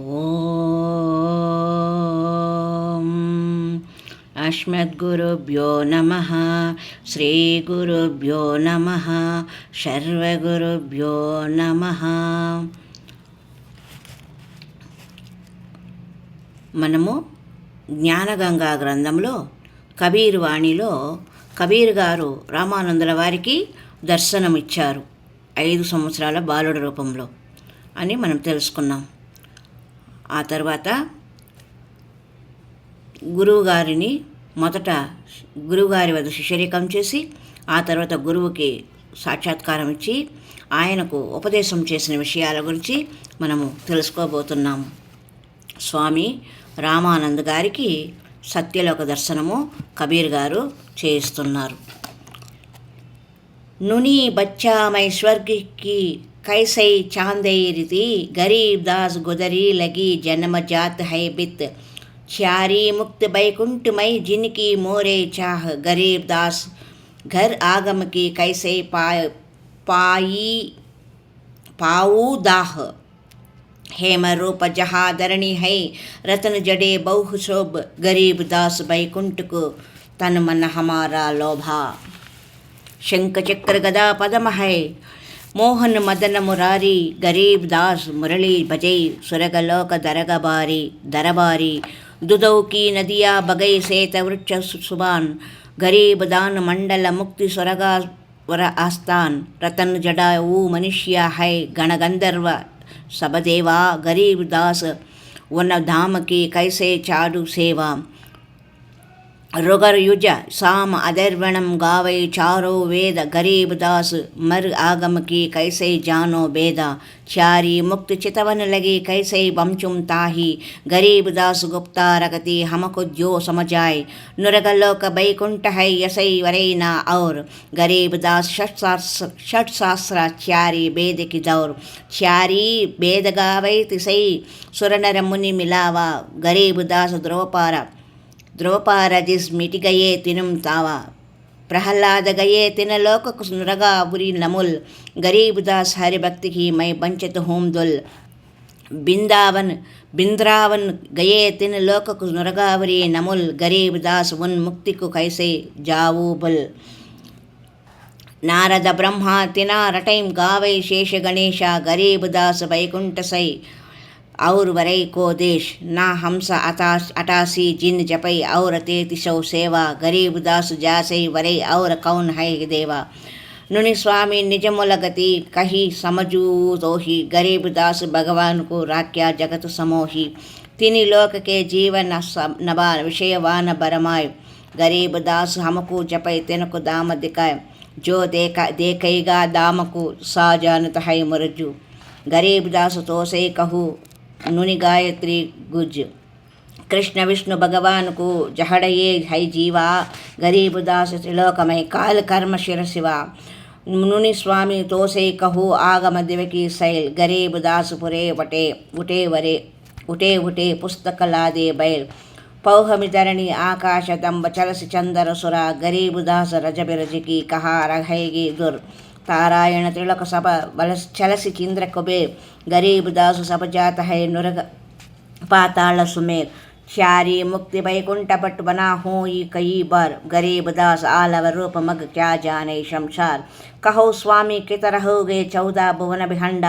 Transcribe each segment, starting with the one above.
ఓం అస్మద్గురుభ్యో నమ శ్రీగురుభ్యో నమ సర్వగురుభ్యో నమ. మనము జ్ఞానగంగా గ్రంథంలో కబీర్ వాణిలో కబీర్ గారు రామానందుల వారికి దర్శనమిచ్చారు ఐదు సంవత్సరాల బాలుడి రూపంలో అని మనం తెలుసుకున్నాం. ఆ తర్వాత గురువుగారిని మొదట గురువుగారి వద్ద శిష్యరికం చేసి ఆ తర్వాత గురువుకి సాక్షాత్కారం ఇచ్చి ఆయనకు ఉపదేశం చేసిన విషయాల గురించి మనము తెలుసుకోబోతున్నాము. స్వామి రామానంద్ గారికి సత్యలోక దర్శనము కబీర్ గారు చేయిస్తున్నారు. నుని బచ్చామైశ్వర్గికి कैसे चांदे रीति गरीब दास गुदरी लगी जन्म जात है बित। चारी मुक्त बैकुंठ मई जिनकी मोरे चाह। गरीब दास घर आगम की कैसे पाय पाई पाऊ दाह। हेम रूप जहा धरणी है, रतन जड़े बहु शोभ। गरीब दास बैकुंठ को तन मन हमारा लोभा। शंख चक्र गदा पदम है మోహన్ మదన మురారి గరీబ్ దాస్ మురళీ భజై సురగలోక దరగబారి దరబారి దుదౌకి నదియా బగై సేత వృక్ష సుబాన్ గరీబ్ దాన్ మండల ముక్తి సురగా వర ఆస్థాన్ రతన్ జడా ఊ మనుష్య హై గణగంధర్వ సబదేవా గరీబ్ దాస్ ఉన్న ధామకి కైసే చాడు సేవా. की कैसे चाडु सेवा रुगर युज साम अदर्वणम गावे चारो वेद गरीब दास। मर आगम की कैसे जानो बेदा। चारी मुक्त चितवन लगी कैसे बमचुम ताही। गरीब दास गुप्ता रगति हमको जो समझाए नुरगलोक बैकुंठ है यसई वरेना और। गरीब दास षट शास्त्र चारी वेद की दौर। चारी वेद गावे तिसई सुरनर मुनि मिलावा। गरीब दास द्रोपारा। ద్రోపారజిస్మిటిగయే తినుం తావా. ప్రహ్లాదగయే తిన లోకకు స్నురగా బురి నముల్. గరీబుదాస్ హరిభక్తికి మై పంచతు హోందుల్ బిందావన్ బింద్రావన్ గయే తిన లోకకు నురగావరి నముల్. గరీబ్ దాస్ ఉన్ ముక్తికు కైసే జావూబుల్ నారద బ్రహ్మ తినా రటైం గావై శేష గణేష గరీబ్ దాస్ వైకుంఠసై और वरई को देश ना हमस अतास अटासी, जिन जपई और ते तिसौ सेवा, गरीब दास जासई वरई और कौन है देवा? नुनि स्वामी निजमुल गति कही समझू तो ही गरीब दास भगवान को राख्या जगत समोही। तिनि लोक के जीवन नबा विषयवान बरमाय। गरीब दास हमको जपै, तिनको दाम दिखाय। जो देखा, देखेगा दाम को सा जानत है मुरजू गरीब दास तो से कहूँ నుని గాయత్రి గుజ్. కృష్ణ విష్ణు భగవానుకు జహడయే హై జీవా. గరీబుదాస త్రిలోకమై కాల్ కర్మ శిరశివ ముని స్వామి తోసే కహు ఆగమ దివకి సైల్. గరీబుదాసు పురే వటే ఉటే వరే ఉటే ఉటే పుస్తకలాదే బైల్. పౌహమి ధరణి ఆకాశ దంబ చలసి చందరసుర గరీబుదాస రజబిరజికి కహా రహైగి దుర్. ತಾರಾಯಣ ತಿಳಕ ಸಭ ಬಲ ಚಲಸಿ ಚಂದ್ರ ಕುಬೇರ್ ಗರೀಬ್ ದಾಸು ಸಭಜಾತ ಹೈ ನುರಗ ಪಾತಾಳ ಸುಮೇರ್ ಶ್ಯಾರಿ ಮುಕ್ತಿ ವೈಕುಂಠ ಪಟ್ ಬನಾ ಹೋ ಈ ಕೈ ಬಾರ್ ಗರೀಬ ದಾಸ್ ಆಲವ ರೂಪ ಮಗ ಕ್ಯಾ ಜಾನೆ ಶಂಶಾರ್ ಕಹೋ ಸ್ವಾಮಿ ಕಿತರ ಹೋಗೆ ಚೌದಾ ಭುವನ ಬಿಹಂಡ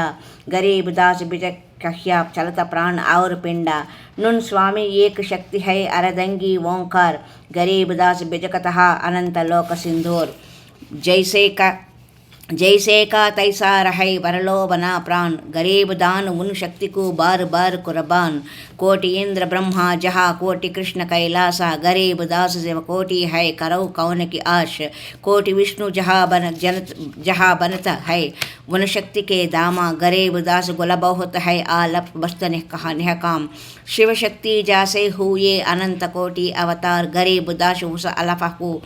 गरीब दास बिजक कह्या चलत प्राण और पिंडा नुन स्वामी एक शक्ति है अरदंगी ओंकार गरीब दास बिजकतः अनंत लोक सिंधोर जैसे का जैसे का तैसा रहे वरलो बना प्राण गरीब दान उन शक्ति को बार बार कुर्बान कोटि इंद्र ब्रह्मा जहा कोटि कृष्ण कैलासा गरीब दास से कोटि है करौ कौन की आश। कोटि विष्णु, जहा बन, जनत, जहा बनत है उन शक्ति के दामा गरीब दास गुल बहुत है आलप बस्त कहा नेह काम शिव शक्ति जासे हुए अनंत कोटि अवतार गरीब दास उस अलफ को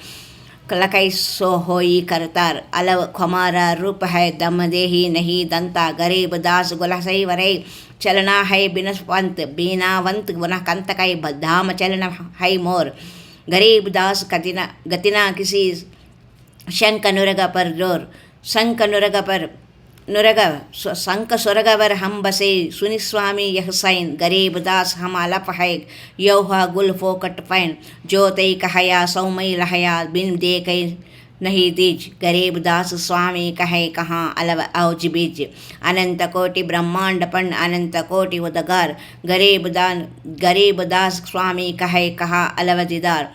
कलकई सो होई करतार अलव खुमारा रूप है दम देही नहीं दंता गरीब दास गुलसई वरई चलना है बिनस्वंत बीनावंत गुना कंत कई धाम चलना है मोर गरीब दास कतिना गतिना किसी शंक नुरग पर जोर शंक नुरग पर नुरग सु- संक सुरगवर हम बसे सुनि स्वामी यह सैन गरीब दास हम अलप है यौहा गुल फोकट पैन ज्योतई कहया सौमई लहया बिन दे कई नहीं दीज गरीब दास स्वामी कहे कहाँ अलव औज बीज अनंत कोटि ब्रह्मांड पंड अनंत कोटि उदगार गरीब दान गरीब दास स्वामी कहे कहाँ अलव दीदार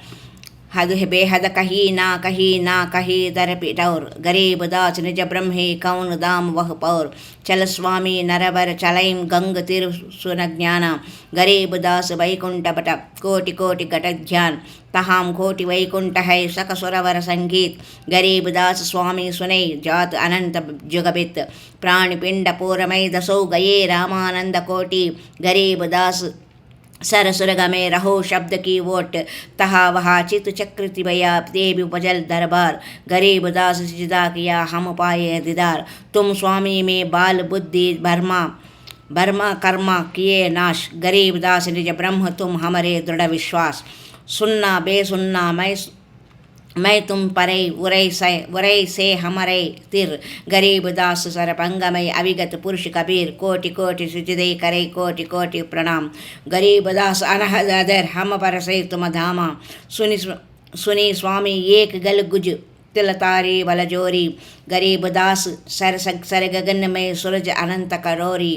ಹಗ ಬೇಹದ ಕಹಿ ನಾ ಕಹಿ ನಾ ಕಹಿ ದರಪಿ ಟೌರ್ ಗರೀಬ್ ದಾಚ್ ನಿಜ ಬ್ರಹ್ಮಿ ಕೌನ್ ದಾಮ್ ವಹ್ ಪೌರ್ ಚಲ ಸ್ವಾಮಿ ನರಬರ ಚಲೈಂ ಗಂಗ್ ತಿರು ಸುನಜ್ಞಾನ ಗರೀಬ್ ದಾಸ್ ವೈಕುಂಠ ಪಟ ಕೋಟಿ ಕೋಟಿ ಘಟಧ್ಯಾನ್ ತಹಾಂ ಕೋಟಿ ವೈಕುಂಠ ಹೈ ಸಕ ಸುರವರ ಸಂಗೀತ್ ಗರೀಬ್ ದಾಸ್ ಸ್ವಾಮಿ ಸುನೈ ಜಾತ್ ಅನಂತ ಜುಗಬಿತ್ ಪ್ರಾಣಿಪಿಂಡ ಪೂರಮೈ ದಸೌ ಗಯೇ ರಾಮಾನಂದ ಕೋಟಿ ಗರೀಬ್ ದಾಸ್ रामानंद कोटि गरीब दास सरसुरग में रहो शब्द की वोट। तहा वहा चित चक्र भया देव उपजल दरबार। गरीब दास सिजदा किया, हम पाए दिदार। तुम स्वामी में बाल बुद्धि भरमा भरमा कर्मा किए नाश। गरीब दास निज ब्रह्म, तुम हमारे दृढ़ विश्वास। सुन्ना, बेसुन्ना, मैं मैं तुम परे उरै से उरै से हमारे तिर गरीब दास सरपंगमय अविगत पुरुष कबीर कोटि कोटि सुजदे करे कोटि कोटि प्रणाम गरीब दास अनहद अदर हम पर से तुम धामा सुनि सुनि स्वामी एक गल गुज तिल तारी बल जोरी गरीब दास सर सग सर गगन में सूरज अनंत करोरी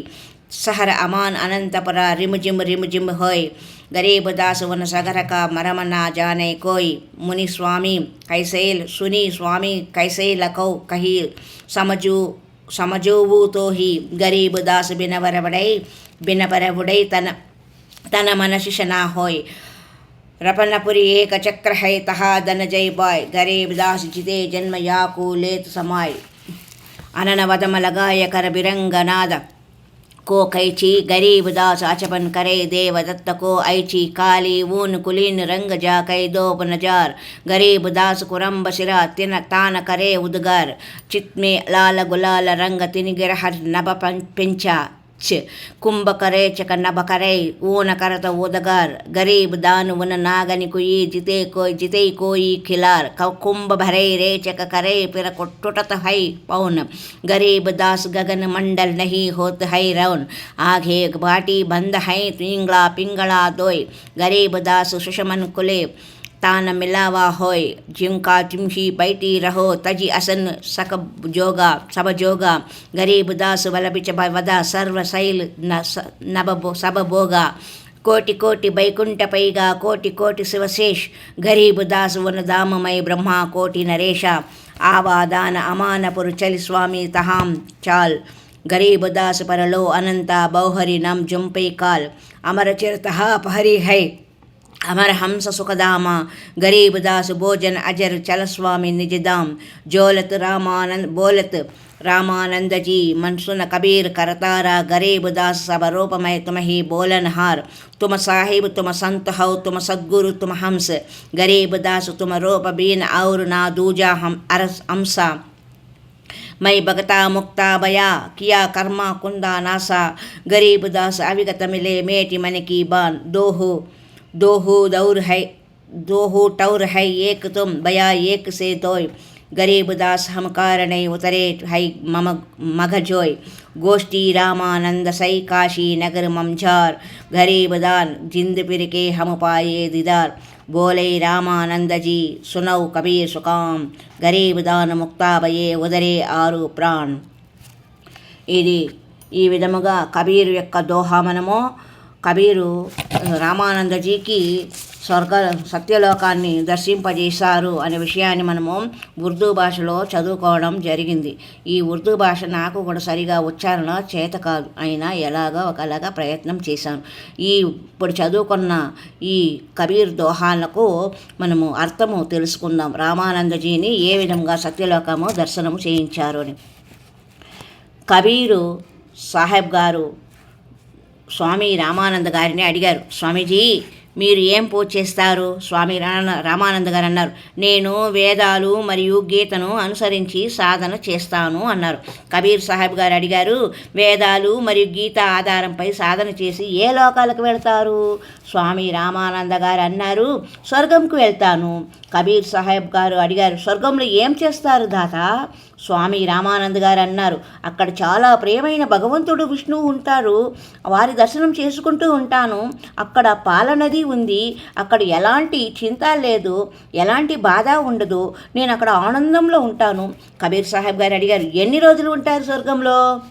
सहर अमान Ananthapura rim gym rim gym होय கரீபதாசுவன் சகரகா மரமனா ஜானை கோய் முனி சுவாமி கைசேல் சுனி சுவாமி கைசேலகௌ கஹி சமஜூ సమజోవూతోహి గరీబు దాసు బినవరవుడై బినపరవుడై తన తన మనశిషనా హోయ్ రపణపురి ఏక చక్రహై తహా ధనజై బాయ్ గరీబ్ దాస్ జితే జన్మ యాకు లేతు సమాయ్ అననవదమలగాయ కర బిరంగనాద को कैची गरीब दास अचपन करे देव दत्त को ऐची काली ऊन कुलीन रंग जा कै दोप नजार। गरीब दास कुरंब सिरा तिन तान करे उदगार। चित में लाल गुलाल रंग तिन गिरहर नभ पं- पिंचा। ಹೆಚ್ಚು ಕುಂಭಕರೆ ಚಕನ್ನಬಕರೈ ಓನ ಕರತ ಓದಗಾರ್ ಗರೀಬ್ ದಾನುವನ ನಾಗನಿ ಕುಯಿ ಜಿತೆ ಕೋಯ್ ಜಿತೈ ಕೋಯಿ ಖಿಲಾರ್ ಕ ಕುಂಭ ಭರೈ ರೇ ಚಕ ಕರೈ ಪಿರ ಕೊಟ್ಟುಟತ ಹೈ ಪೌನ್ ಗರೀಬ್ ದಾಸ್ ಗಗನ ಮಂಡಲ್ ನಹಿ ಹೋತ್ ಹೈ ರೌನ್ ಆಘೆ ಬಾಟಿ ಬಂದ ಹೈ ತಿಂಗಳ ಪಿಂಗಳ ದೋಯ್ ಗರೀಬ್ ದಾಸ್ ಸುಷಮನ್ ಕುಲೆ गरीब दास सुषमन कुले तान मिलावा होय जिनका जिमशी बैठी रहो तजी असन सक जोगा सब जोगा गरीब दास बल बिच वदा सर्व शैल न स- नभ बो- सब भोगा కోటి కోటి వైకుంఠ పైగా కోటి కోటి శివశేష్ గరీబ్ దాస్ వన దామమై బ్రహ్మ కోటి నరేష ఆవాదాన అమానపురు చలి స్వామి తహాం చాల్ గరీబ్ దాస్ పరలో అనంత బౌహరి నమ్ జుంపై కాల్ అమర చిరతః పహరి హై अमर हंस सुखदामा, गरीब दास भोजन अजर चल स्वामी निजदाम। जोलत रामानंद बोलत रामानंद जी मनसुन कबीर करतारा, गरीब दास सब रूपमय ही बोलनहार। तुम साहिब, तुम संत हो, तुम सद्गुरु, तुम हंस। गरीब दास, तुम रूप बीन और ना दूजा हम अरस हमसा मैं भगता मुक्ता बया, किया कर्मा कुंदा नासा। गरीब दास अविगत मिले, मेटी मन की बान दोहो। दोहो दौर है दोहो टौर है एक तुम बया एक से दोय गरीब दास हम कारण उतरे है मम मगजोय गोष्ठी रामानंद सई काशी नगर ममझार गरीब दान जिंद फिर के हम पाए दीदार बोले रामानंद जी सुनौ कबीर सुकाम गरीब दान ముక్తాబయే ఉదరే ఆరు ప్రాణ్ ఇది ఈ విధముగా కబీరు యొక్క దోహా మనము కబీరు రామానందజీకి స్వర్గ సత్యలోకాన్ని దర్శింపజేశారు అనే విషయాన్ని మనము ఉర్దూ భాషలో చదువుకోవడం జరిగింది. ఈ ఉర్దూ భాష నాకు కూడా సరిగా ఉచ్చారణ చేత కాదు. అయినా ఎలాగో ఒకలాగా ప్రయత్నం చేశాను. ఈ ఇప్పుడు చదువుకున్న ఈ కబీర్ దోహాలకు మనము అర్థము తెలుసుకుందాం. రామానందజీని ఏ విధంగా సత్యలోకము దర్శనము చేయించారు అని. కబీరు సాహెబ్ గారు స్వామి రామానంద గారిని అడిగారు. స్వామీజీ మీరు ఏం పూజ చేస్తారు? స్వామి రామానంద గారు అన్నారు. నేను వేదాలు మరియు గీతను అనుసరించి సాధన చేస్తాను అన్నారు. కబీర్ సాహెబ్ గారు అడిగారు వేదాలు మరియు గీత ఆధారంపై సాధన చేసి ఏ లోకాలకు వెళ్తారు? స్వామి రామానంద గారు అన్నారు స్వర్గంకు వెళ్తాను. కబీర్ సాహెబ్ గారు అడిగారు స్వర్గంలో ఏం చేస్తారు దాత? స్వామి రామానంద్ గారు అన్నారు అక్కడ చాలా ప్రియమైన భగవంతుడు విష్ణువు ఉంటారు. వారి దర్శనం చేసుకుంటూ ఉంటాను. అక్కడ పాలనది ఉంది. అక్కడ ఎలాంటి చింత లేదు. ఎలాంటి బాధ ఉండదు. నేను అక్కడ ఆనందంలో ఉంటాను. కబీర్ సాహెబ్ గారు అడిగారు ఎన్ని రోజులు ఉంటారు స్వర్గంలో?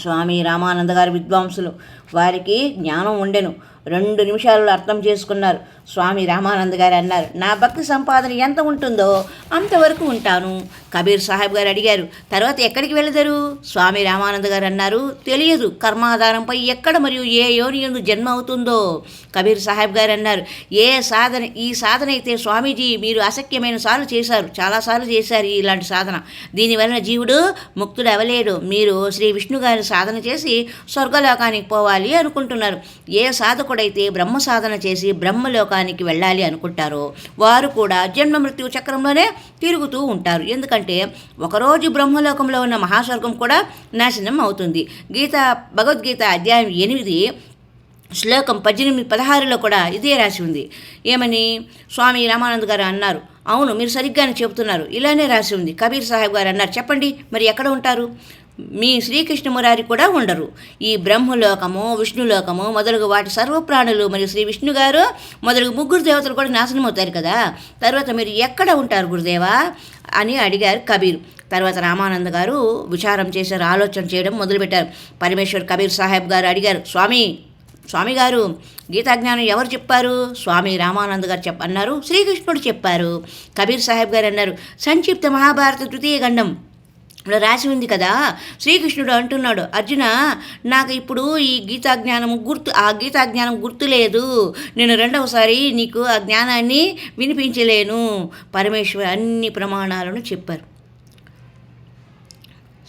స్వామి రామానంద గారి విద్వాంసులు వారికి జ్ఞానం ఉండెను. రెండు నిమిషాల్లో అర్థం చేసుకున్నారు. స్వామి రామానంద గారు అన్నారు నా భక్తి సంపాదన ఎంత ఉంటుందో అంతవరకు ఉంటాను. కబీర్ సాహెబ్ గారు అడిగారు తర్వాత ఎక్కడికి వెళదరు? స్వామి రామానంద గారు అన్నారు తెలియదు కర్మాధారంపై ఎక్కడ మరియు ఏ యోని ఎందు జన్మ అవుతుందో. కబీర్ సాహెబ్ గారు అన్నారు ఏ సాధన ఈ సాధన అయితే స్వామీజీ మీరు అసఖ్యమైన సార్లు చేశారు చాలాసార్లు చేశారు ఇలాంటి సాధన. దీనివలన జీవుడు ముక్తుడు అవలేడు. మీరు శ్రీ విష్ణు గారి సాధన చేసి స్వర్గలోకానికి పోవాలి అనుకుంటున్నారు. ఏ సాధకుడైతే బ్రహ్మ సాధన చేసి బ్రహ్మలోకానికి వెళ్ళాలి అనుకుంటారో వారు కూడా జన్మ మృత్యు చక్రంలోనే తిరుగుతూ ఉంటారు. ఎందుకంటే ఒకరోజు బ్రహ్మలోకంలో ఉన్న మహాస్వర్గం కూడా నాశనం అవుతుంది. గీత భగవద్గీత అధ్యాయం ఎనిమిది శ్లోకం పద్దెనిమిది పదహారులో కూడా ఇదే రాసి ఉంది. ఏమని? స్వామి రామానంద్ గారు అన్నారు అవును మీరు సరిగ్గానే చెబుతున్నారు. ఇలానే రాసి ఉంది. కబీర్ సాహెబ్ గారు అన్నారు చెప్పండి మరి ఎక్కడ ఉంటారు? మీ శ్రీకృష్ణమురారి కూడా ఉండరు. ఈ బ్రహ్మలోకము విష్ణులోకము మొదలగు వాటి సర్వప్రాణులు మరియు శ్రీ విష్ణు గారు మొదలగు ముగ్గురు దేవతలు కూడా నాశనం అవుతారు కదా. తర్వాత మీరు ఎక్కడ ఉంటారు గురుదేవా? అని అడిగారు కబీర్. తర్వాత రామానంద గారు విచారం చేశారు ఆలోచన చేయడం మొదలుపెట్టారు. పరమేశ్వర్ కబీర్ సాహెబ్ గారు అడిగారు స్వామి స్వామి గారు గీతాజ్ఞానం ఎవరు చెప్పారు? స్వామి రామానంద్ గారు చెప్ప అన్నారు శ్రీకృష్ణుడు చెప్పారు. కబీర్ సాహెబ్ గారు అన్నారు సంక్షిప్త మహాభారత తృతీయ గండం రాసి ఉంది కదా. శ్రీకృష్ణుడు అంటున్నాడు అర్జున నాకు ఇప్పుడు ఈ గీతా జ్ఞానం గుర్తు ఆ గీతా జ్ఞానం గుర్తులేదు. నేను రెండవసారి నీకు ఆ జ్ఞానాన్ని వినిపించలేను. పరమేశ్వర్ అన్ని ప్రమాణాలను చెప్పారు.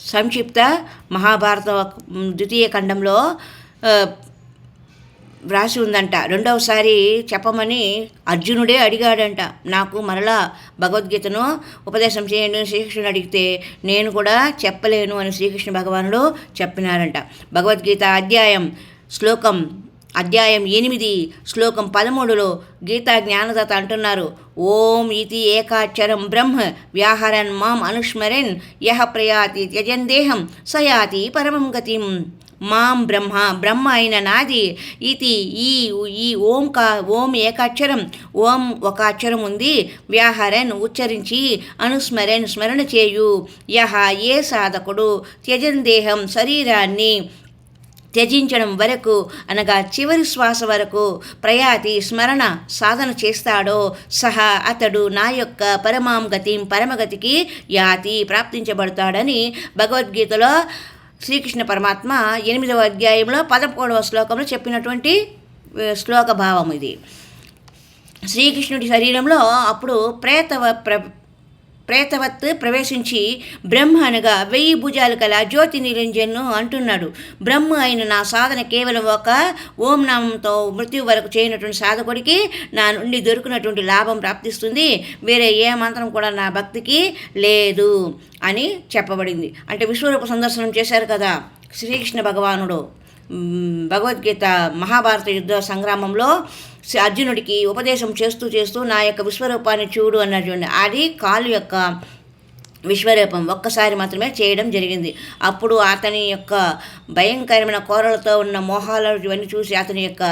సంక్షిప్త మహాభారత ద్వితీయ ఖండంలో వ్రాసి ఉందంట. రెండవసారి చెప్పమని అర్జునుడే అడిగాడంట. నాకు మరలా భగవద్గీతను ఉపదేశం చేయండి అని శ్రీకృష్ణుడు అడిగితే నేను కూడా చెప్పలేను అని శ్రీకృష్ణ భగవానుడు చెప్పినారంట. భగవద్గీత అధ్యాయం శ్లోకం అధ్యాయం ఎనిమిది శ్లోకం పదమూడులో గీతా జ్ఞానదత అంటున్నారు. ఓం ఇది ఏకాక్షరం బ్రహ్మ వ్యాహరన్ మాం అనుస్మరన్ యహ ప్రయాతి త్యజన్ దేహం సయాతి పరమం గతిం. మాం బ్రహ్మ బ్రహ్మ అయిన నాది. ఇది ఈ ఈ ఓంకా ఓం ఏకాక్షరం ఓం ఒక అక్షరం ఉంది. వ్యాహరన్ ఉచ్చరించి అనుస్మరన్ స్మరణ చేయు. యహ ఏ సాధకుడు? త్యజన్ దేహం శరీరాన్ని త్యజించడం వరకు అనగా చివరి శ్వాస వరకు ప్రయాతి స్మరణ సాధన చేస్తాడో. సహా అతడు నా యొక్క పరమాం గతిం పరమగతికి యాతి ప్రాప్తించబడతాడని భగవద్గీతలో శ్రీకృష్ణ పరమాత్మ ఎనిమిదవ అధ్యాయంలో పదమూడవ శ్లోకంలో చెప్పినటువంటి శ్లోక భావం ఇది. శ్రీకృష్ణుడి శరీరంలో అప్పుడు ప్రేత ప్ర ప్రేతవత్ ప్రవేశించి బ్రహ్మ అనగా వెయ్యి భుజాలు కల జ్యోతి నిరంజన్ను అంటున్నాడు. బ్రహ్మ అయిన నా సాధన కేవలం ఒక ఓం నామంతో మృత్యు వరకు చేయనటువంటి సాధకుడికి నా నుండి దొరికినటువంటి లాభం ప్రాప్తిస్తుంది. వేరే ఏ మంత్రం కూడా నా భక్తికి లేదు అని చెప్పబడింది. అంటే విశ్వరూప సందర్శనం చేశారు కదా శ్రీకృష్ణ భగవానుడు. భగవద్గీత మహాభారత యుద్ధ సంగ్రామంలో శ్రీ అర్జునుడికి ఉపదేశం చేస్తూ చేస్తూ నా యొక్క విశ్వరూపాన్ని చూడు అన్నారు చూడండి అది కాలు యొక్క విశ్వరూపం ఒక్కసారి మాత్రమే చేయడం జరిగింది. అప్పుడు అతని యొక్క భయంకరమైన కోరలతో ఉన్న మోహాలు ఇవన్నీ చూసి అతని యొక్క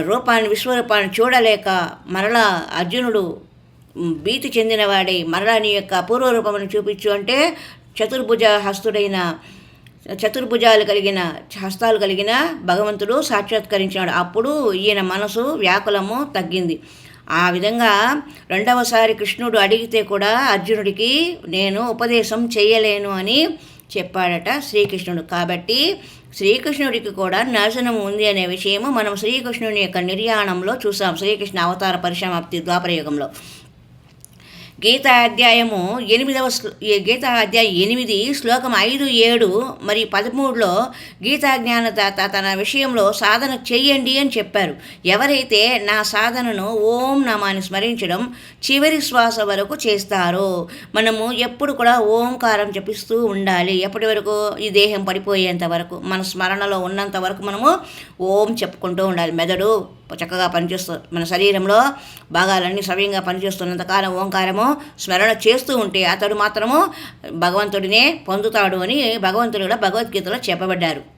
రూపాన్ని విశ్వరూపాన్ని చూడలేక మరలా అర్జునుడు భీతి చెందినవాడై మరలా నీ యొక్క అపూర్వ రూపమును చూపించు అంటే చతుర్భుజ హస్తుడైన చతుర్భుజాలు కలిగిన హస్తాలు కలిగిన భగవంతుడు సాక్షాత్కరించినాడు. అప్పుడు ఈయన మనసు వ్యాకులము తగ్గింది. ఆ విధంగా రెండవసారి కృష్ణుడు అడిగితే కూడా అర్జునుడికి నేను ఉపదేశం చేయలేను అని చెప్పాడట శ్రీకృష్ణుడు. కాబట్టి శ్రీకృష్ణుడికి కూడా నాశనం ఉంది అనే విషయము మనం శ్రీకృష్ణుని యొక్క నిర్యాణంలో చూసాం. శ్రీకృష్ణ అవతార పరిసమాప్తి ద్వాపరయుగంలో. గీత అధ్యాయము ఎనిమిదవ శ్లో గీతా అధ్యాయం ఎనిమిది శ్లోకం ఐదు ఏడు మరి పదమూడులో గీతా జ్ఞానదాత తన విషయంలో సాధన చెయ్యండి అని చెప్పారు. ఎవరైతే నా సాధనను ఓం నామాన్ని స్మరించడం చివరి శ్వాస వరకు చేస్తారో మనము ఎప్పుడు కూడా ఓంకారం జపిస్తూ ఉండాలి. ఎప్పటి వరకు? ఈ దేహం పడిపోయేంత వరకు. మన స్మరణలో ఉన్నంత వరకు మనము ఓం చెప్పుకుంటూ ఉండాలి. మెదడు చక్కగా పనిచేస్తూ మన శరీరంలో భాగాలన్నీ సవ్యంగా పనిచేస్తున్నంతకాలం ఓంకారము స్మరణ చేస్తూ ఉంటే అతడు మాత్రము భగవంతుడినే పొందుతాడు అని భగవంతుడు కూడా భగవద్గీతలో చెప్పబడ్డారు.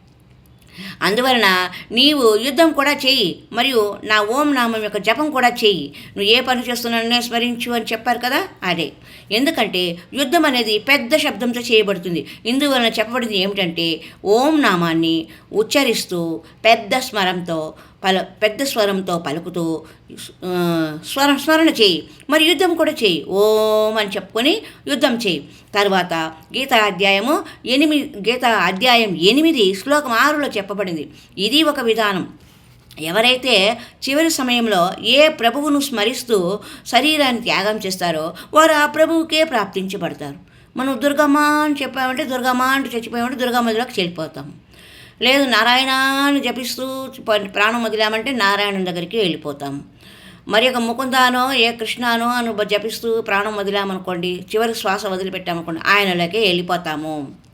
అందువలన నీవు యుద్ధం కూడా చెయ్యి మరియు నా ఓం నామం యొక్క జపం కూడా చెయ్యి నువ్వు ఏ పని చేస్తున్నానో స్మరించు అని చెప్పారు కదా? అదే. ఎందుకంటే యుద్ధం అనేది పెద్ద శబ్దంతో చేయబడుతుంది. ఇందువలన చెప్పబడింది ఏమిటంటే ఓం నామాన్ని ఉచ్చరిస్తూ పెద్ద స్మరంతో పల పెద్ద స్వరంతో పలుకుతూ స్వర స్మరణ చేయి మరి యుద్ధం కూడా చేయి. ఓం అని చెప్పుకొని యుద్ధం చేయి. తర్వాత గీత అధ్యాయము ఎనిమిది గీత అధ్యాయం ఎనిమిది శ్లోకం ఆరులో చెప్పబడింది. ఇది ఒక విధానం. ఎవరైతే చివరి సమయంలో ఏ ప్రభువును స్మరిస్తూ శరీరాన్ని త్యాగం చేస్తారో వారు ఆ ప్రభువుకే ప్రాప్తించబడతారు. మనం దుర్గమ్మ అని చెప్పామంటే దుర్గమ్మ అంటూ చచ్చిపోయామంటే దుర్గమ్మదిలోకి చెడిపోతాము లేదు నారాయణ అని జపిస్తూ ప్రాణం వదిలామంటే నారాయణ దగ్గరికి వెళ్ళిపోతాం. మరి ఒక ముకుందానో ఏ కృష్ణానో అని జపిస్తూ ప్రాణం వదిలామనుకోండి చివరి శ్వాస వదిలిపెట్టామనుకోండి ఆయనలోకే వెళ్ళిపోతాము.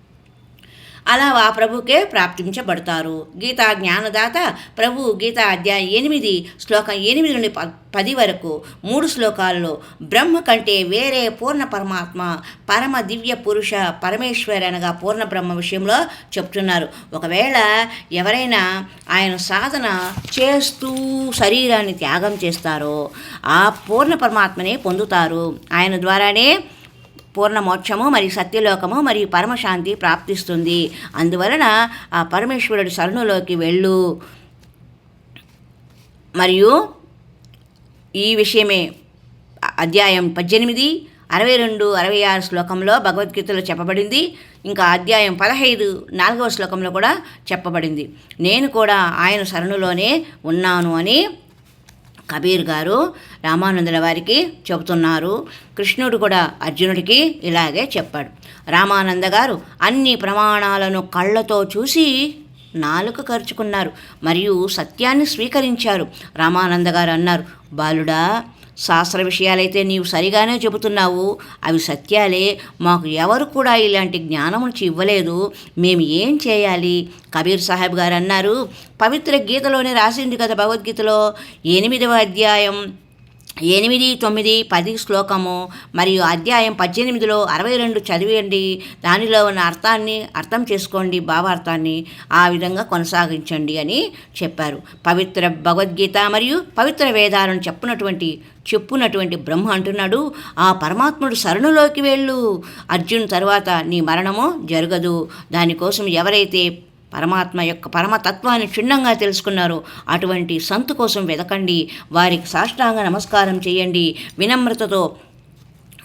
అలా ఆ ప్రభుకే ప్రాప్తించబడతారు. గీతా జ్ఞానదాత ప్రభు గీతా అధ్యాయం ఎనిమిది శ్లోకం ఎనిమిది నుండి పది వరకు. మూడు శ్లోకాల్లో బ్రహ్మ కంటే వేరే పూర్ణ పరమాత్మ పరమ దివ్య పురుష పరమేశ్వర్ అనగా పూర్ణ బ్రహ్మ విషయంలో చెప్తున్నారు. ఒకవేళ ఎవరైనా ఆయన సాధన చేస్తూ శరీరాన్ని త్యాగం చేస్తారో ఆ పూర్ణ పరమాత్మనే పొందుతారు. ఆయన ద్వారానే పూర్ణ మోక్షము మరియు సత్యలోకము మరియు పరమశాంతి ప్రాప్తిస్తుంది. అందువలన ఆ పరమేశ్వరుడు శరణులోకి వెళ్ళు. మరియు ఈ విషయమే అధ్యాయం పద్దెనిమిది అరవై రెండు అరవై ఆరు శ్లోకంలో భగవద్గీతలో చెప్పబడింది. ఇంకా అధ్యాయం పదహైదు నాలుగవ శ్లోకంలో కూడా చెప్పబడింది. నేను కూడా ఆయన శరణులోనే ఉన్నాను అని కబీర్ గారు రామానందుల వారికి చెబుతున్నారు. కృష్ణుడు కూడా అర్జునుడికి ఇలాగే చెప్పాడు. రామానంద గారు అన్ని ప్రమాణాలను కళ్ళతో చూసి నాలుక ఖర్చుకున్నారు మరియు సత్యాన్ని స్వీకరించారు. రామానంద గారు అన్నారు బాలుడా శాస్త్ర విషయాలైతే నీవు సరిగానే చెబుతున్నావు. అవి సత్యాలే. మాకు ఎవరు కూడా ఇలాంటి జ్ఞానమును ఇవ్వలేదు. మేము ఏం చేయాలి? కబీర్ సాహెబ్ గారు అన్నారు. పవిత్ర గీతలోనే రాసింది కదా భగవద్గీతలో. ఎనిమిదవ అధ్యాయం. ఎనిమిది తొమ్మిది పది శ్లోకము మరియు అధ్యాయం పద్దెనిమిదిలో అరవై రెండు చదివేయండి. దానిలో ఉన్న అర్థాన్ని అర్థం చేసుకోండి భావార్థాన్ని ఆ విధంగా కొనసాగించండి అని చెప్పారు. పవిత్ర భగవద్గీత మరియు పవిత్ర వేదాలను చెప్పునటువంటి చెప్పునటువంటి బ్రహ్మ అంటున్నాడు. ఆ పరమాత్ముడు శరణులోకి వెళ్ళు. అర్జున్ తర్వాత నీ మరణము జరగదు. దానికోసం ఎవరైతే పరమాత్మ యొక్క పరమతత్వాన్ని క్షుణ్ణంగా తెలుసుకున్నారు. అటువంటి సంతు కోసం వెతకండి వారికి సాష్టాంగ నమస్కారం చేయండి. వినమ్రతతో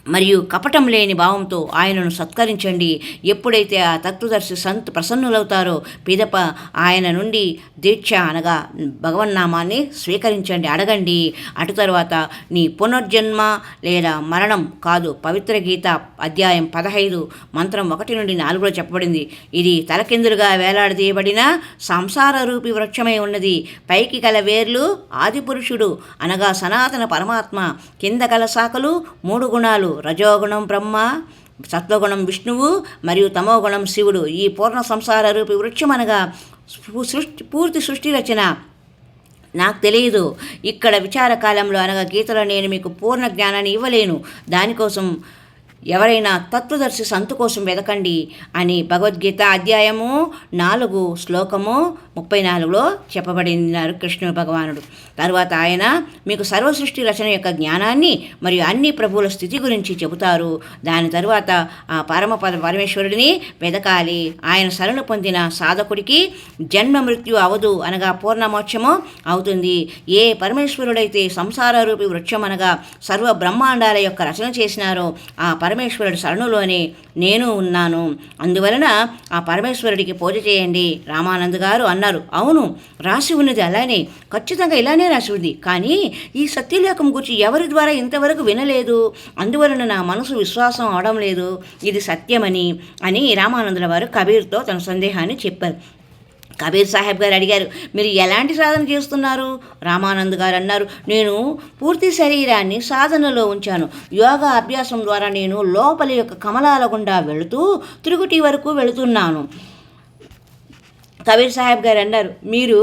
మరియు కపటం లేని భావంతో ఆయనను సత్కరించండి. ఎప్పుడైతే ఆ తత్వదర్శి సంత్ ప్రసన్నులవుతారో పిదప ఆయన నుండి దీక్ష అనగా భగవన్నామాన్ని స్వీకరించండి. అడగండి. అటు తర్వాత నీ పునర్జన్మ లేదా మరణం కాదు. పవిత్ర గీత అధ్యాయం పదహైదు మంత్రం ఒకటి నుండి నాలుగులో చెప్పబడింది. ఇది తలకిందులుగా వేలాడదీయబడిన సంసార రూపి వృక్షమై ఉన్నది. పైకి గల వేర్లు ఆదిపురుషుడు అనగా సనాతన పరమాత్మ. కింద గల శాఖలు మూడు గుణాలు. రజోగుణం బ్రహ్మ సత్వగుణం విష్ణువు మరియు తమోగుణం శివుడు. ఈ పూర్ణ సంసార రూపి వృక్షం అనగా సృష్టి పూర్తి సృష్టి రచన. నాకు తెలియదు. ఇక్కడ విచార కాలంలో అనగా గీతలో నేను మీకు పూర్ణ జ్ఞానాన్ని ఇవ్వలేను. దానికోసం ఎవరైనా తత్వదర్శి సంతు కోసం వెతకండి అని భగవద్గీత అధ్యాయము నాలుగు శ్లోకము ముప్పై నాలుగులో చెప్పబడినారు కృష్ణ భగవానుడు. తర్వాత ఆయన మీకు సర్వసృష్టి రచన యొక్క జ్ఞానాన్ని మరియు అన్ని ప్రభువుల స్థితి గురించి చెబుతారు. దాని తరువాత ఆ పరమ పద పరమేశ్వరుడిని వెదకాలి. ఆయన శరణు పొందిన సాధకుడికి జన్మ మృత్యు అవదు అనగా పూర్ణమోక్షము అవుతుంది. ఏ పరమేశ్వరుడైతే సంసార రూపి వృక్షం అనగా సర్వ బ్రహ్మాండాల యొక్క రచన చేసినారో ఆ పరమేశ్వరుడి శరణులోనే నేను ఉన్నాను. అందువలన ఆ పరమేశ్వరుడికి పూజ చేయండి. రామానంద్ గారు అన్నారు అవును రాసి ఉన్నది అలానే ఖచ్చితంగా ఇలానే రాసి ఉంది. కానీ ఈ సత్యలేఖం గురించి ఎవరి ద్వారా ఇంతవరకు వినలేదు? అందువలన నా మనసు విశ్వాసం అవడం లేదు. ఇది సత్యమని అని రామానందుల వారు కబీర్తో తన సందేహాన్ని చెప్పారు. కబీర్ సాహెబ్ గారు అడిగారు మీరు ఎలాంటి సాధన చేస్తున్నారు? రామానంద్ గారు అన్నారు నేను పూర్తి శరీరాన్ని సాధనలో ఉంచాను. యోగా అభ్యాసం ద్వారా నేను లోపలి యొక్క కమలాల గుండా వెళుతూ తిరుగుటి వరకు వెళుతున్నాను. కబీర్ సాహెబ్ గారు అన్నారు మీరు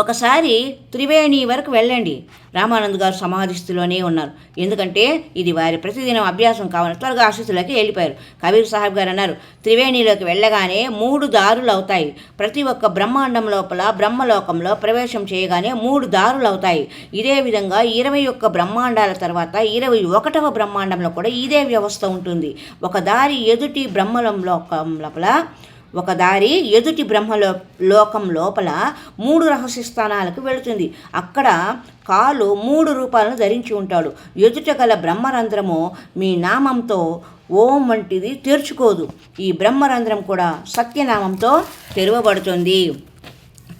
ఒకసారి త్రివేణి వరకు వెళ్ళండి. రామానంద్ గారు సమాధిస్థితిలోనే ఉన్నారు. ఎందుకంటే ఇది వారి ప్రతిదినం అభ్యాసం కావాలి త్వరగా ఆశిస్తులకి వెళ్ళిపోయారు. కబీర్ సాహెబ్ గారు అన్నారు త్రివేణిలోకి వెళ్ళగానే మూడు దారులు అవుతాయి. ప్రతి ఒక్క బ్రహ్మాండం లోపల బ్రహ్మలోకంలో ప్రవేశం చేయగానే మూడు దారులు అవుతాయి. ఇదే విధంగా ఇరవై ఒక్క బ్రహ్మాండాల తర్వాత ఇరవై ఒకటవ బ్రహ్మాండంలో కూడా ఇదే వ్యవస్థ ఉంటుంది. ఒక దారి ఎదుటి బ్రహ్మలం లోకం లోపల ఒక దారి ఎదుటి బ్రహ్మలో లోకం లోపల మూడు రహస్య స్థానాలకు వెళుతుంది. అక్కడ కాలు మూడు రూపాలను ధరించి ఉంటాడు. ఎదుట గల బ్రహ్మరంధ్రము మీ నామంతో ఓం వంటిది తెరుచుకోదు. ఈ బ్రహ్మరంధ్రం కూడా సత్యనామంతో తెరవబడుతుంది.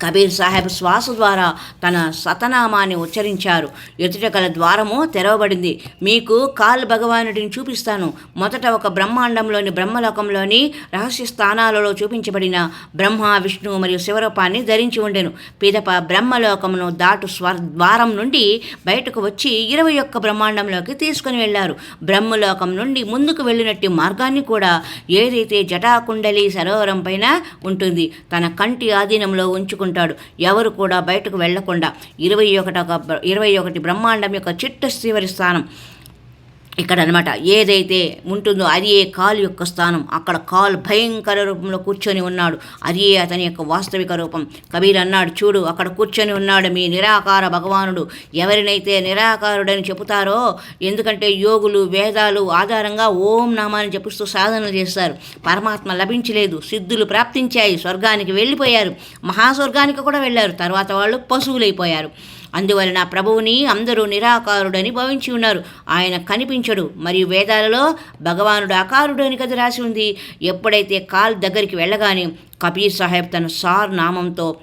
కబీర్ సాహెబ్ శ్వాస ద్వారా తన సతనామాన్ని ఉచ్చరించారు. ఎదుట గల ద్వారము తెరవబడింది. మీకు కాల్ భగవానుడిని చూపిస్తాను. మొదట ఒక బ్రహ్మాండంలోని బ్రహ్మలోకంలోని రహస్య స్థానాలలో చూపించబడిన బ్రహ్మ విష్ణు మరియు శివరూపాన్ని ధరించి ఉండెను. పిదప బ్రహ్మలోకమును దాటు స్వర్ ద్వారం నుండి బయటకు వచ్చి ఇరవై ఒక్క బ్రహ్మాండంలోకి తీసుకుని వెళ్ళారు. బ్రహ్మలోకం నుండి ముందుకు వెళ్ళినట్టు మార్గాన్ని కూడా ఏదైతే జటాకుండలి సరోవరం పైన ఉంటుంది తన కంటి ఆధీనంలో ఉంటాడు ఎవరు కూడా బయటకు వెళ్ళకుండా ఇరవై ఒకటి ఇరవై ఒకటి బ్రహ్మాండం యొక్క చిట్ట చివరి స్థానం. ఇక్కడ అనమాట ఏదైతే ఉంటుందో అరియే కాలు యొక్క స్థానం. అక్కడ కాలు భయంకర రూపంలో కూర్చొని ఉన్నాడు. అరియే అతని యొక్క వాస్తవిక రూపం. కబీర్ అన్నాడు చూడు అక్కడ కూర్చొని ఉన్నాడు మీ నిరాకార భగవానుడు. ఎవరినైతే నిరాకారుడని చెబుతారో ఎందుకంటే యోగులు వేదాలు ఆధారంగా ఓం నామాన్ని జపిస్తూ సాధనలు చేస్తారు. పరమాత్మ లభించలేదు. సిద్ధులు ప్రాప్తించాయి. స్వర్గానికి వెళ్ళిపోయారు. మహాస్వర్గానికి కూడా వెళ్ళారు. తర్వాత వాళ్ళు పశువులైపోయారు. అందువలన ప్రభువుని అందరూ నిరాకారుడని భావించి ఉన్నారు. ఆయన కనిపించడు మరియు వేదాలలో భగవానుడు ఆకారుడు అని కదా రాసి ఉంది. ఎప్పుడైతే కాల్ దగ్గరికి వెళ్ళగానే కబీర్ సాహెబ్ తన సార్ నామంతో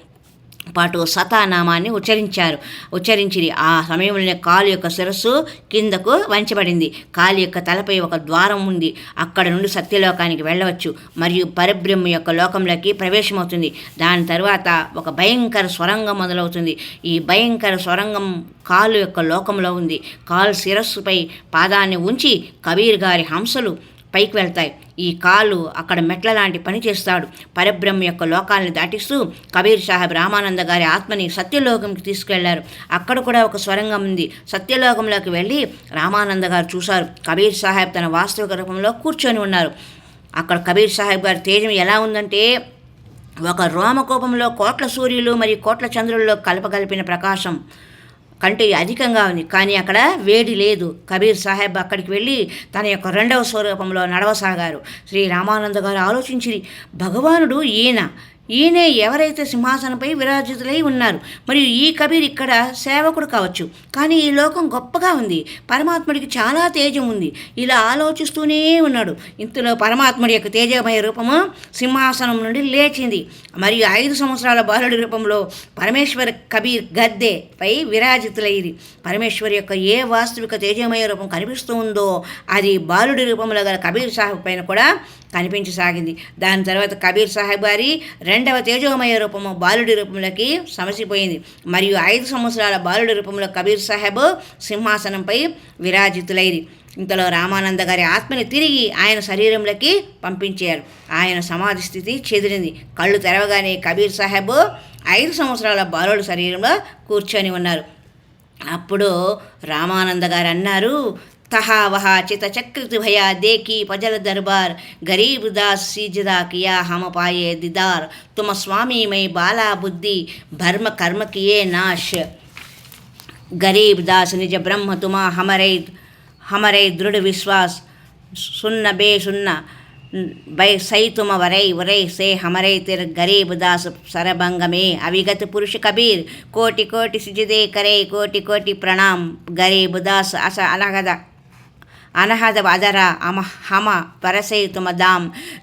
పాటు సతానామాన్ని ఉచ్చరించారు. ఉచ్చరించింది ఆ సమయంలోనే కాలు యొక్క శిరస్సు కిందకు వంచబడింది. కాలు యొక్క తలపై ఒక ద్వారం ఉంది. అక్కడ నుండి సత్యలోకానికి వెళ్ళవచ్చు. మరియు పరబ్రహ్మ యొక్క లోకంలోకి ప్రవేశమవుతుంది. దాని తర్వాత ఒక భయంకర స్వరంగం మొదలవుతుంది. ఈ భయంకర స్వరంగం కాలు యొక్క లోకంలో ఉంది. కాలు శిరస్సుపై పాదాన్ని ఉంచి కబీర్ గారి హంసలు పైకి వెళ్తాయి. ఈ కాలు అక్కడ మెట్ల లాంటి పని చేస్తాడు. పరబ్రహ్మ యొక్క లోకాలను దాటిస్తూ కబీర్ సాహెబ్ రామానంద గారి ఆత్మని సత్యలోకంకి తీసుకెళ్ళారు. అక్కడ కూడా ఒక స్వరంగం ఉంది. సత్యలోకంలోకి వెళ్ళి రామానంద గారు చూశారు. కబీర్ సాహెబ్ తన వాస్తవిక రూపంలో కూర్చొని ఉన్నారు. అక్కడ కబీర్ సాహెబ్ గారి తేజం ఎలా ఉందంటే ఒక రోమకోపంలో కోట్ల సూర్యులు మరియు కోట్ల చంద్రుల్లో కలపగలిపిన ప్రకాశం. కంటే అధికంగా ఉంది. కానీ అక్కడ వేడి లేదు. కబీర్ సాహెబ్ అక్కడికి వెళ్ళి తన యొక్క రెండవ స్వరూపంలో నడవసాగారు. శ్రీ రామానంద గారు ఆలోచించి భగవానుడు ఈయన. ఈయనే ఎవరైతే సింహాసనంపై విరాజితులై ఉన్నారు మరియు ఈ కబీర్ ఇక్కడ సేవకుడు కావచ్చు. కానీ ఈ లోకం గొప్పగా ఉంది. పరమాత్ముడికి చాలా తేజం ఉంది. ఇలా ఆలోచిస్తూనే ఉన్నాడు. ఇంతలో పరమాత్ముడి యొక్క తేజమయ రూపము సింహాసనం నుండి లేచింది. మరియు ఐదు సంవత్సరాల బాలుడి రూపంలో పరమేశ్వర కబీర్ గద్దె పై విరాజితులైంది పరమేశ్వరి యొక్క ఏ వాస్తవిక తేజమయ రూపం కనిపిస్తూ ఉందో అది బాలుడి రూపంలో గల కబీర్ సాహెబ్ పైన కూడా కనిపించసాగింది. దాని తర్వాత కబీర్ సాహెబ్ గారి రెండవ తేజోమయ రూపము బాలుడి రూపంలోకి సమసిపోయింది. మరియు ఐదు సంవత్సరాల బాలుడి రూపంలో కబీర్ సాహెబ్ సింహాసనంపై విరాజితులైంది ఇంతలో రామానంద గారి ఆత్మని తిరిగి ఆయన శరీరంలోకి పంపించారు. ఆయన సమాధి స్థితి చెదిరింది. కళ్ళు తెరవగానే కబీర్ సాహెబ్ ఐదు సంవత్సరాల బాలుడి శరీరంలో కూర్చొని ఉన్నారు. అప్పుడు రామానంద గారు అన్నారు तहा वहा चित चक्रित भया देखी पजल दरबार। गरीब दास सीजदा किया हम पाए दीदार। तुम स्वामी में बाला बुद्धि, भर्म कर्म किए नाश। गरीब दास निज ब्रह्म तुमा हमरे हमरे दृढ़ विश्वास। सुन्न बे सुन्न भय सही तुम वरे वरे से हमरे तिर गरीब दास सरभंग में। अविगत पुरुष कबीर, कोटि कोटि सिजदे करे, कोटि कोटि प्रणाम। गरीब दास अस अनगदा ಅನಹದ ವಾದರ ಅಮ ಹಮ ಪರಸೆಯಿತು ಮದಾಂ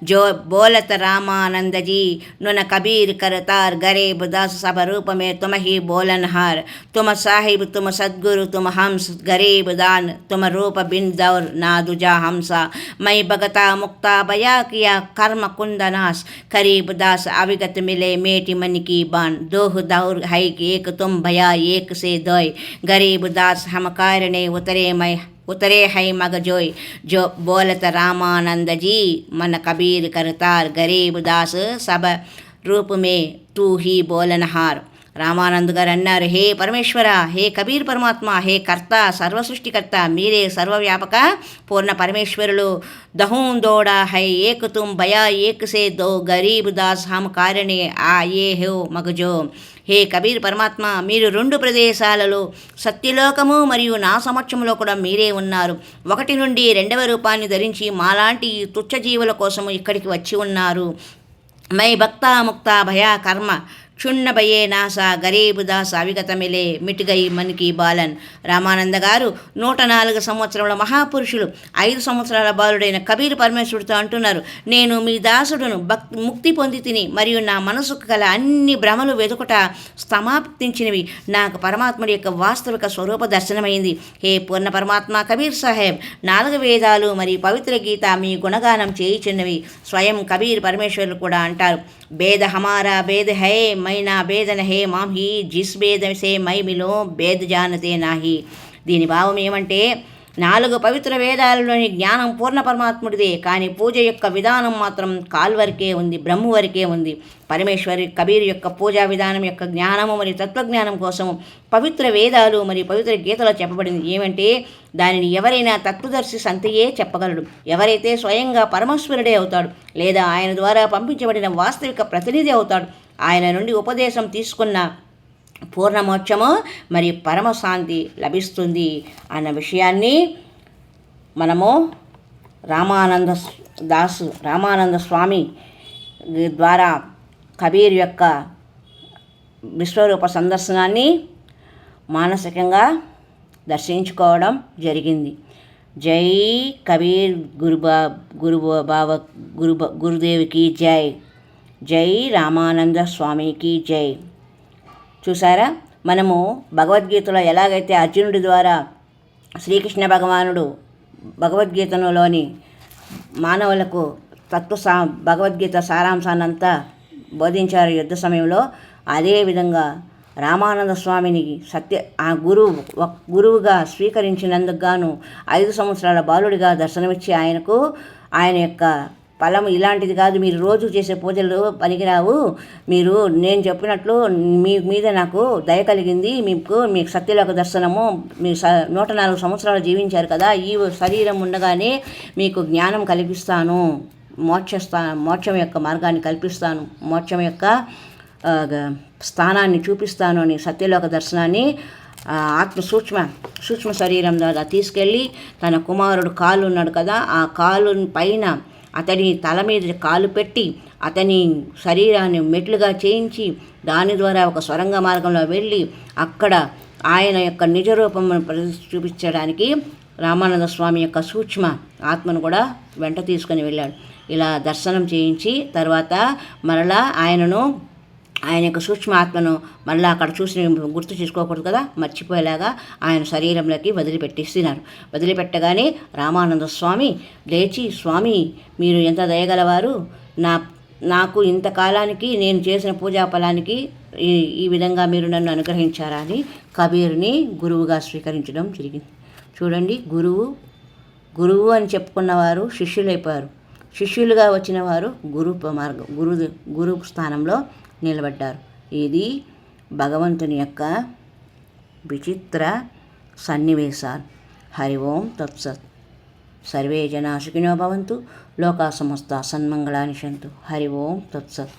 ಜೋ ಬೋಲತ ರಾಮಾನಂದಜಿ ನುನ ಕಬೀರ್ ಕರತಾರ್ ಗರೆ ಬುದಾಸ ಸಭ ರೂಪ ಮೇ ತುಮ ಹಿ ಬೋಲನಹಾರ್ ತುಮ ಸಾಹಿಬ್ ತುಮ ಸದ್ಗುರು ತುಮ ಹಂಸ ಗರೆ ಬುದಾನ್ ತುಮ ರೂಪ ಬಿನ್ ದೌರ್ ನಾ ದುಜಾ ಹಂಸ ಮೈ ಭಗತ ಮುಕ್ತಾ ಬಯಾ ಕಿಯ ಕರ್ಮ ಕುಂದನಾಸ್ ಕರೀಬ್ दास अविगत मिले मेटी मन की बान दोह दाउर है एक तुम भया एक से दोय गरीब दास हम कारण उतरे मैं उतरे है मग जोय जो बोलत रामानंद जी मन कबीर करतार गरीब दास सब रूप में तू ही बोलनहार రామానంద్ గారు అన్నారు హే పరమేశ్వర హే కబీర్ పరమాత్మ హే కర్త సర్వసృష్టికర్త మీరే సర్వవ్యాపక పూర్ణ పరమేశ్వరులు దహూం దోడా హై ఏక్ తుమ్ భయా ఏక్ సే దో గరీబ్ దాస్ హమ్ కారణే ఆ ఏ హో మగజో హే కబీర్ పరమాత్మ మీరు రెండు ప్రదేశాలలో సత్యలోకము మరియు నా సమక్షంలో కూడా మీరే ఉన్నారు. ఒకటి నుండి రెండవ రూపాన్ని ధరించి మాలాంటి తుచ్చ జీవుల కోసము ఇక్కడికి వచ్చి ఉన్నారు. మై భక్త ముక్త భయా కర్మ. క్షుణ్ణభయే నాసా గరీబుదాస అవిగతమిలే దాస్ అవిగత మిలే మిటిగై మన్కి బాలన్. రామానంద గారు నూట నాలుగు సంవత్సరముల మహాపురుషులు ఐదు సంవత్సరాల బాలుడైన కబీర్ పరమేశ్వరుడితో అంటున్నారు నేను మీ దాసుడును భక్ ముక్తి పొంది తిని మరియు నా మనసుకు గల అన్ని భ్రమలు వెతుకుట సమాప్తించినవి నాకు పరమాత్ముడి యొక్క వాస్తవిక స్వరూప దర్శనమైంది. హే పూర్ణ పరమాత్మ కబీర్ సాహెబ్ నాలుగు వేదాలు మరియు పవిత్ర గీత మీ గుణగానం చేయుచున్నవి. స్వయం కబీర్ పరమేశ్వరులు కూడా అంటారు. భేద హమారా భేద హై మైనా భేదన హే మాం హీ జిస్ భేద సే మై మిలో భేద జానతే నాహి. దీని భావం ఏమంటే నాలుగు పవిత్ర వేదాలలోని జ్ఞానం పూర్ణ పరమాత్ముడిదే. కానీ పూజ యొక్క విధానం మాత్రం కాల్ వరకే ఉంది బ్రహ్మ వరకే ఉంది. పరమేశ్వరి కబీర్ యొక్క పూజా విధానం యొక్క జ్ఞానము మరియు తత్వజ్ఞానం కోసం పవిత్ర వేదాలు మరియు పవిత్ర గీతలో చెప్పబడింది. ఏమంటే దానిని ఎవరైనా తత్వదర్శి సంతయే చెప్పగలడు. ఎవరైతే స్వయంగా పరమేశ్వరుడే అవుతాడు లేదా ఆయన ద్వారా పంపించబడిన వాస్తవిక ప్రతినిధి అవుతాడు ఆయన నుండి ఉపదేశం తీసుకున్న పూర్ణమోక్షము మరియు పరమశాంతి లభిస్తుంది అన్న విషయాన్ని మనము రామానంద దాసు రామానంద స్వామి ద్వారా కబీర్ యొక్క విశ్వరూప సందర్శనాన్ని మానసికంగా దర్శించుకోవడం జరిగింది. జై కబీర్ గురుబా గురు బావ గురు గురుదేవికి జై. జై రామానంద స్వామికి జై. చూసారా మనము భగవద్గీతలో ఎలాగైతే అర్జునుడి ద్వారా శ్రీకృష్ణ భగవానుడు భగవద్గీతలోని మానవులకు తత్వ సా భగవద్గీత సారాంశాన్నంతా బోధించారు యుద్ధ సమయంలో అదేవిధంగా రామానంద స్వామిని సత్య ఆ గురువు గురువుగా స్వీకరించినందుకు గాను ఐదు సంవత్సరాల బాలుడిగా దర్శనమిచ్చి ఆయనకు ఆయన యొక్క ఫలం ఇలాంటిది కాదు. మీరు రోజు చేసే పూజలు పనికిరావు. మీరు నేను చెప్పినట్లు మీ మీద నాకు దయ కలిగింది. మీకు మీకు సత్యలోక దర్శనము మీరు స నూట నాలుగు సంవత్సరాలు జీవించారు కదా. ఈ శరీరం ఉండగానే మీకు జ్ఞానం కల్పిస్తాను మోక్షస్థా మోక్షం యొక్క మార్గాన్ని కల్పిస్తాను. మోక్షం యొక్క స్థానాన్ని చూపిస్తాను అని సత్యలోక దర్శనాన్ని ఆత్మ సూక్ష్మ సూక్ష్మ శరీరం ద్వారా తీసుకెళ్ళి తన కుమారుడు కాలు ఉన్నాడు కదా. ఆ కాలు పైన అతని తల మీద కాలు పెట్టి అతని శరీరాన్ని మెట్లుగా చేయించి దాని ద్వారా ఒక సొరంగ మార్గంలో వెళ్ళి అక్కడ ఆయన యొక్క నిజ రూపమును ప్రదర్శి చూపించడానికి రామానంద స్వామి యొక్క సూక్ష్మ ఆత్మను కూడా వెంట తీసుకొని వెళ్ళాడు. ఇలా దర్శనం చేయించి తర్వాత మరలా ఆయనను ఆయన యొక్క సూక్ష్మ ఆత్మను మళ్ళీ అక్కడ చూసి గుర్తు చేసుకోకూడదు కదా? మర్చిపోయేలాగా ఆయన శరీరంలోకి వదిలిపెట్టిస్తున్నారు వదిలిపెట్టగానే రామానంద స్వామి లేచి స్వామి మీరు ఎంత దయగలవారు? నా నాకు ఇంతకాలానికి నేను చేసిన పూజా ఫలానికి ఈ ఈ విధంగా మీరు నన్ను అనుగ్రహించారా? అని కబీర్ని గురువుగా స్వీకరించడం జరిగింది. చూడండి గురువు గురువు అని చెప్పుకున్నవారు శిష్యులైపోయారు. శిష్యులుగా వచ్చిన వారు గురు మార్గం గురు గురు స్థానంలో నిలబడ్డారు. ఇది భగవంతుని యొక్క విచిత్ర సన్నివేశాలు. హరి ఓం తత్సత్. సర్వే జనా సుఖినో భవంతు. లోకా సమస్త సన్మంగళాని సంతు హరి ఓం తత్సత్.